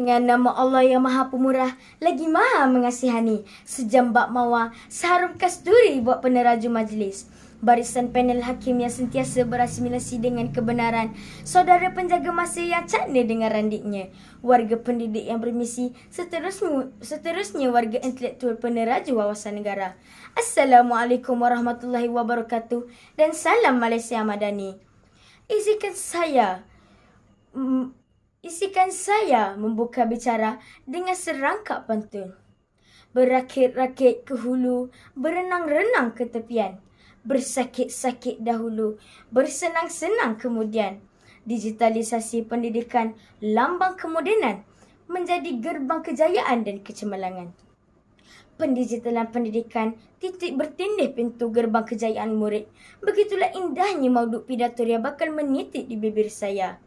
Dengan nama Allah yang maha pemurah, lagi maha mengasihani. Sejambak mawar, seharum kasturi buat peneraju majlis. Barisan panel hakim yang sentiasa berasimilasi dengan kebenaran. Saudara penjaga masa yang cakna dengan randiknya. Warga pendidik yang bermisi, seterusnya, seterusnya warga intelektual peneraju wawasan negara. Assalamualaikum warahmatullahi wabarakatuh dan salam Malaysia Madani. Izinkan saya mm, Isikan saya membuka bicara dengan serangkap pantun. Berakit-rakit ke hulu, berenang-renang ke tepian. Bersakit-sakit dahulu, bersenang-senang kemudian. Digitalisasi pendidikan, lambang kemodenan, menjadi gerbang kejayaan dan kecemerlangan. Pendigitalan pendidikan, titik bertindih pintu gerbang kejayaan murid. Begitulah indahnya mauduk pidato yang bakal menitik di bibir saya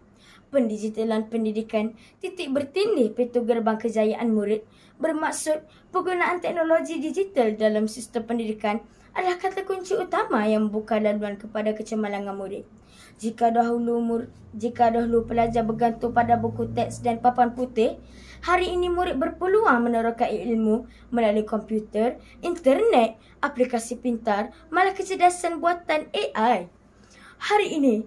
pendigitalan pendidikan titik bertindih pintu gerbang kejayaan murid bermaksud penggunaan teknologi digital dalam sistem pendidikan adalah kata kunci utama yang membuka laluan kepada kecemerlangan murid. Jika dahulu mur, jika dahulu pelajar bergantung pada buku teks dan papan putih, hari ini murid berpeluang menerokai ilmu melalui komputer, internet, aplikasi pintar, malah kecerdasan buatan AI. Hari ini,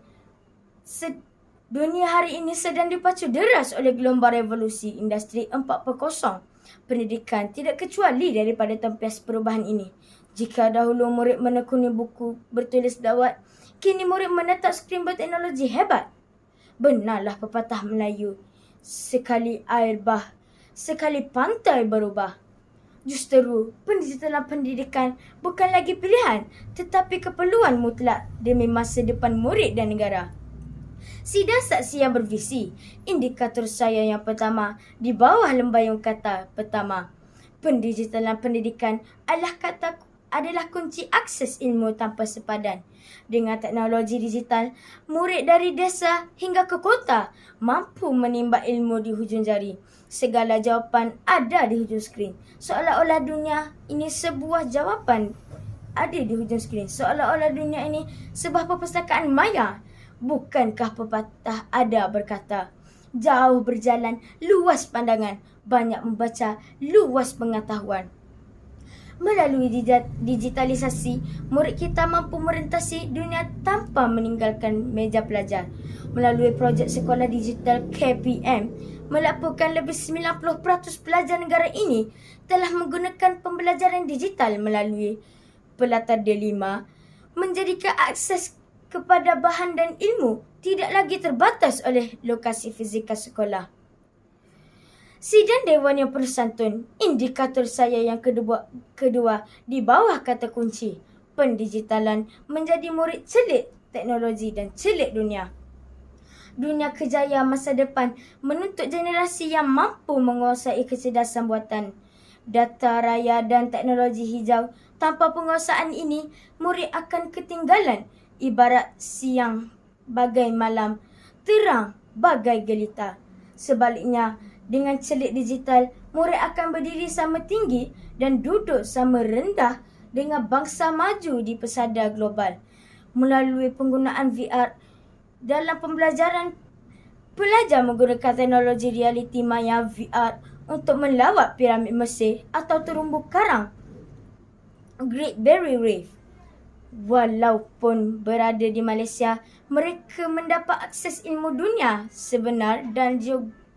Dunia hari ini sedang dipacu deras oleh gelombang revolusi industri 4.0. Pendidikan tidak kecuali daripada tempias perubahan ini. Jika dahulu murid menekuni buku bertulis dawat, kini murid menetap skrin berteknologi hebat. Benarlah pepatah Melayu. Sekali air bah, sekali pantai berubah. Justeru, pendigitalan pendidikan bukan lagi pilihan tetapi keperluan mutlak demi masa depan murid dan negara. Sidang saksi yang bervisi. Indikator saya yang pertama di bawah lembayung kata pertama. Pendigitalan pendidikan adalah kata adalah kunci akses ilmu tanpa sepadan. Dengan teknologi digital, murid dari desa hingga ke kota mampu menimba ilmu di hujung jari. Segala jawapan ada di hujung skrin. Seolah-olah dunia ini sebuah jawapan ada di hujung skrin. Seolah-olah dunia ini sebuah perpustakaan maya Bukankah pepatah ada berkata, jauh berjalan, luas pandangan, banyak membaca, luas pengetahuan. Melalui digitalisasi, murid kita mampu merentasi dunia tanpa meninggalkan meja pelajar. Melalui projek sekolah digital KPM, melaporkan lebih 90% pelajar negara ini telah menggunakan pembelajaran digital melalui pelatar D5 menjadikan akses kepada bahan dan ilmu tidak lagi terbatas oleh lokasi fizikal sekolah. Sidang Dewan yang penuh santun, indikator saya yang kedua, kedua di bawah kata kunci, pendigitalan menjadi murid celik teknologi dan celik dunia. Dunia kejayaan masa depan menuntut generasi yang mampu menguasai kecerdasan buatan, data raya dan teknologi hijau. Tanpa penguasaan ini, murid akan ketinggalan ibarat siang bagai malam, terang bagai gelita. Sebaliknya, dengan celik digital, murid akan berdiri sama tinggi dan duduk sama rendah dengan bangsa maju di pesada global. Melalui penggunaan VR dalam pembelajaran, pelajar menggunakan teknologi realiti maya VR untuk melawat piramid Mesir atau terumbu karang Great Barrier Reef walaupun berada di Malaysia, mereka mendapat akses ilmu dunia sebenar dan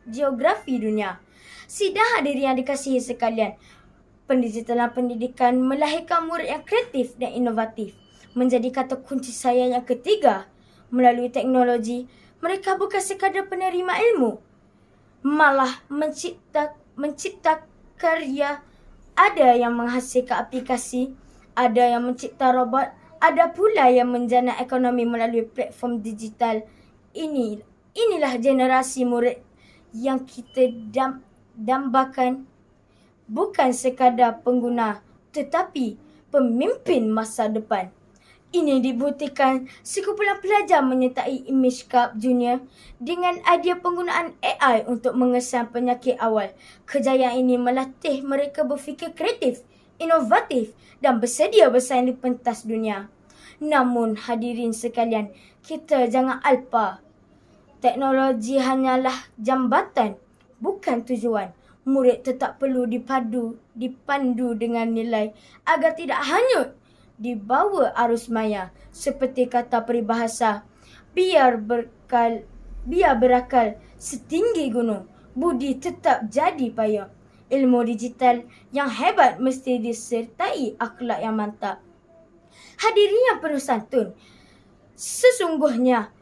geografi dunia. Sidang hadirin yang dikasihi sekalian, pendigitalan pendidikan melahirkan murid yang kreatif dan inovatif. Menjadi kata kunci saya yang ketiga, melalui teknologi, mereka bukan sekadar penerima ilmu, malah mencipta mencipta karya ada yang menghasilkan aplikasi, ada yang mencipta robot ada pula yang menjana ekonomi melalui platform digital. Ini inilah generasi murid yang kita dam, dambakan bukan sekadar pengguna tetapi pemimpin masa depan. Ini dibuktikan sekumpulan pelajar menyertai Image Cup Junior dengan idea penggunaan AI untuk mengesan penyakit awal. Kejayaan ini melatih mereka berfikir kreatif inovatif dan bersedia bersaing di pentas dunia. Namun hadirin sekalian, kita jangan alpa. Teknologi hanyalah jambatan. bukan tujuan. Murid tetap perlu dipadu, dipandu dengan nilai agar tidak hanyut dibawa arus maya seperti kata peribahasa biar berkal biar berakal setinggi gunung budi tetap jadi payah ilmu digital yang hebat mesti disertai akhlak yang mantap hadirin yang penuh santun sesungguhnya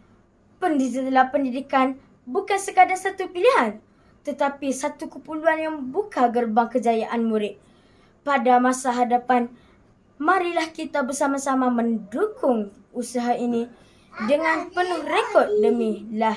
pendidikan pendidikan bukan sekadar satu pilihan tetapi satu keperluan yang buka gerbang kejayaan murid. Pada masa hadapan, marilah kita bersama-sama mendukung usaha ini dengan penuh rekod demi lahir